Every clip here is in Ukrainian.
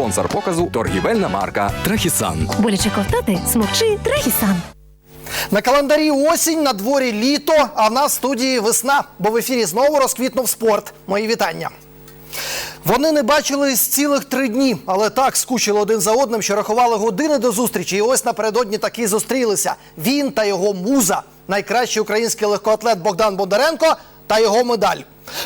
Спонсор показу торгівельна марка Трахісан. Боляче ковтати, смокчи Трахісан. На календарі осінь, на дворі літо, а в нас в студії весна, бо в ефірі знову розквітнув спорт. Мої вітання. Вони не бачились цілих три дні, але так скучили один за одним, що рахували години до зустрічі. І ось напередодні таки зустрілися. Він та його муза, найкращий український легкоатлет Богдан Бондаренко та його медаль.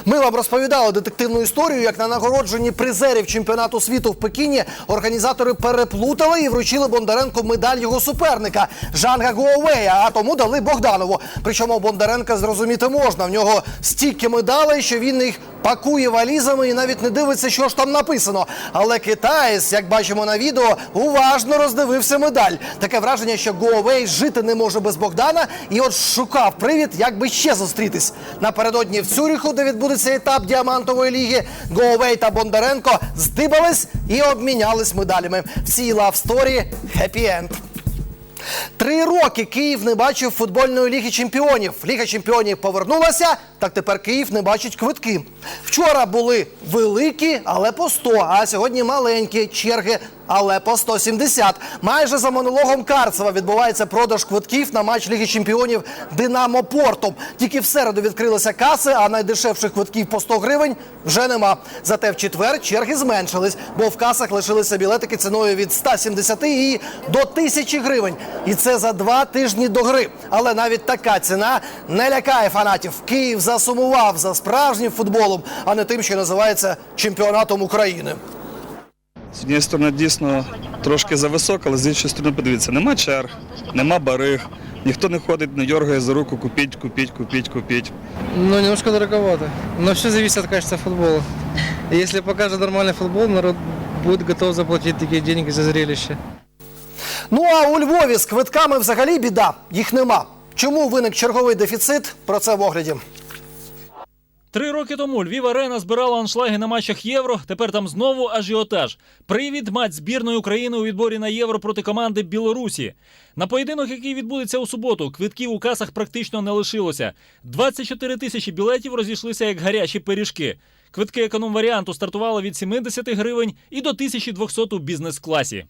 Ми вам розповідали детективну історію, як на нагородженні призерів чемпіонату світу в Пекіні організатори переплутали і вручили Бондаренку медаль його суперника Жанга Гуовея, а тому дали Богданову. Причому Бондаренка зрозуміти можна. В нього стільки медалей, що він їх пакує валізами і навіть не дивиться, що ж там написано. Але китаєць, як бачимо на відео, уважно роздивився медаль. Таке враження, що Гуовей жити не може без Богдана, і от шукав привід, як би ще зустрітись. Напередодні в Цюріху, де відбудеться етап діамантової ліги, Гуовей та Бондаренко здибались і обмінялись медалями. В цій лавсторі хеппі-енд. Три роки Київ не бачив футбольної ліги чемпіонів. Ліга чемпіонів повернулася, так тепер Київ не бачить квитки. Вчора були великі, але по 100, а сьогодні маленькі черги, але по 170. Майже за монологом Карцева відбувається продаж квитків на матч Ліги чемпіонів Динамо Портом. Тільки в середу відкрилися каси, а найдешевших квитків по 100 гривень вже нема. Зате в четвер черги зменшились, бо в касах лишилися білетики ціною від 170 і до 1000 гривень. І це за два тижні до гри. Але навіть така ціна не лякає фанатів. Київ засумував за справжнім футболом, а не тим, що називається чемпіонатом України. З однієї сторони дійсно трошки зависоко, але з іншої сторони подивіться, нема черг, нема бариг, ніхто не ходить, не дергає за руку, купіть, купіть, купіть, купіть. Ну, немножко дороговато. Но все зависит от качества футбола. И Если покажет нормальный футбол, народ будет готов заплатить такие деньги за зрелище. Ну а у Львові з квитками взагалі біда. Їх нема. Чому виник черговий дефіцит? Про це в огляді. Три роки тому Львів Арена збирала аншлаги на матчах Євро. Тепер там знову ажіотаж. Привід матч збірної України у відборі на євро проти команди Білорусі. На поєдинок, який відбудеться у суботу, квитків у касах практично не лишилося. 24 тисячі білетів розійшлися як гарячі пиріжки. Квитки економ варіанту стартували від 70 гривень і до 1200 у бізнес-класі.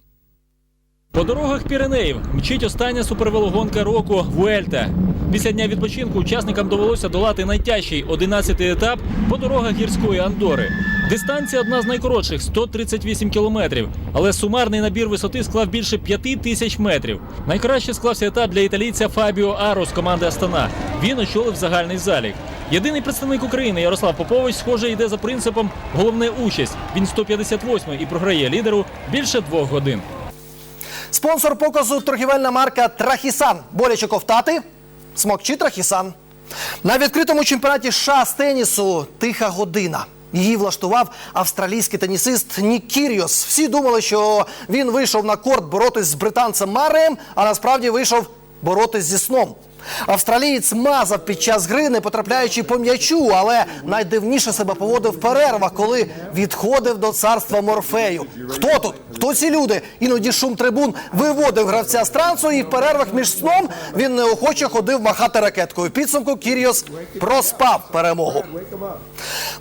По дорогах Піренеїв мчить остання супервелогонка року Вуельта. Після дня відпочинку учасникам довелося долати найтяжчий 11-й етап по дорогах гірської Андори. Дистанція одна з найкоротших 138 кілометрів, але сумарний набір висоти склав більше 5 тисяч метрів. Найкраще склався етап для італійця Фабіо Аро з команди Астана. Він очолив загальний залік. Єдиний представник України Ярослав Попович, схоже, йде за принципом головне участь. Він 158 і програє лідеру більше двох годин. Спонсор показу торгівельна марка Трахісан. Боляче ковтати. Смокчи Трахісан. На відкритому чемпіонаті США з тенісу тиха година. Її влаштував австралійський тенісист Нік Кіріос. Всі думали, що він вийшов на корт боротись з британцем Мареєм, а насправді вийшов боротись зі сном. Австралієць мазав під час гри, не потрапляючи по м'ячу, але найдивніше себе поводив в перервах, коли відходив до царства Морфею. Хто тут? Хто ці люди? Іноді шум трибун виводив гравця з трансу, і в перервах між сном він неохоче ходив махати ракеткою. Підсумку Кіріос проспав перемогу.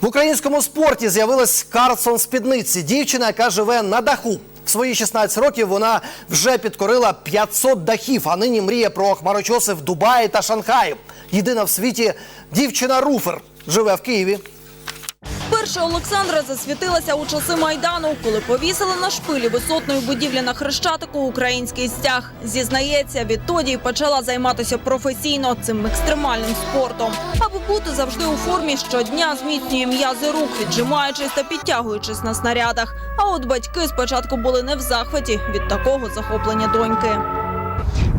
В українському спорті з'явилась Карлсон спідниці. Дівчина, яка живе на даху. Свої 16 років вона вже підкорила 500 дахів, а нині мріє про хмарочоси в Дубаї та Шанхаї. Єдина в світі дівчина-руфер живе в Києві. Перша Олександра засвітилася у часи майдану, коли повісили на шпилі висотної будівлі на хрещатику український стяг. Зізнається, відтоді почала займатися професійно цим екстремальним спортом. Аби бути завжди у формі, щодня зміцнює м'язи рук, віджимаючись та підтягуючись на снарядах. А от батьки спочатку були не в захваті від такого захоплення доньки.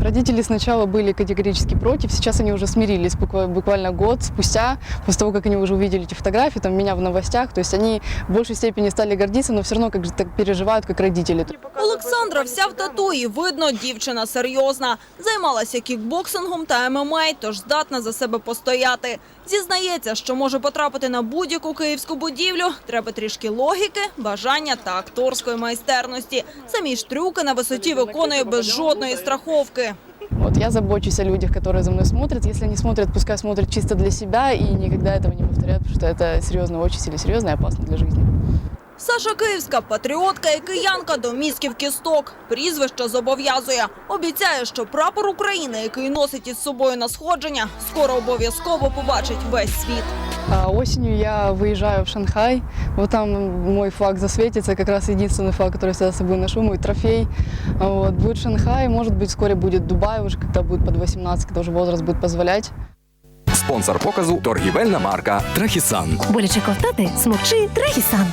Родители сначала были категорически против, сейчас они уже смирились буква- буквально год спустя, после того, как они уже увидели эти фотографии, там, меня в новостях, то есть они в большей степени стали гордиться, но все равно как же так переживают, как родители. Олександра вся в тату і видно, дівчина серйозна. Займалася кікбоксингом та ММА, тож здатна за себе постояти. Зізнається, що може потрапити на будь-яку київську будівлю. Треба трішки логіки, бажання та акторської майстерності. Самі ж трюки на висоті виконує без жодної страховки. Вот, я забочусь о людях, которые за мной смотрят. Если они смотрят, пускай смотрят чисто для себя и никогда этого не повторяют, потому что это серьезно, очень сильно серьезно и опасно для жизни. Саша Київська патріотка і киянка до мізків кісток. Прізвище зобов'язує. Обіцяє, що прапор України, який носить із собою на сходження, скоро обов'язково побачить весь світ. А осенью я выезжаю в Шанхай. Вот там мой флаг засветится, как раз единственный флаг, который я всегда с собой ношу, мой трофей. А Вот. Будет Шанхай, может быть, вскоре будет Дубай, уже когда будет под 18, когда уже возраст будет позволять. Спонсор показу торгівельна марка Трахісан. Боляче ковтати, смокчи Трахісан.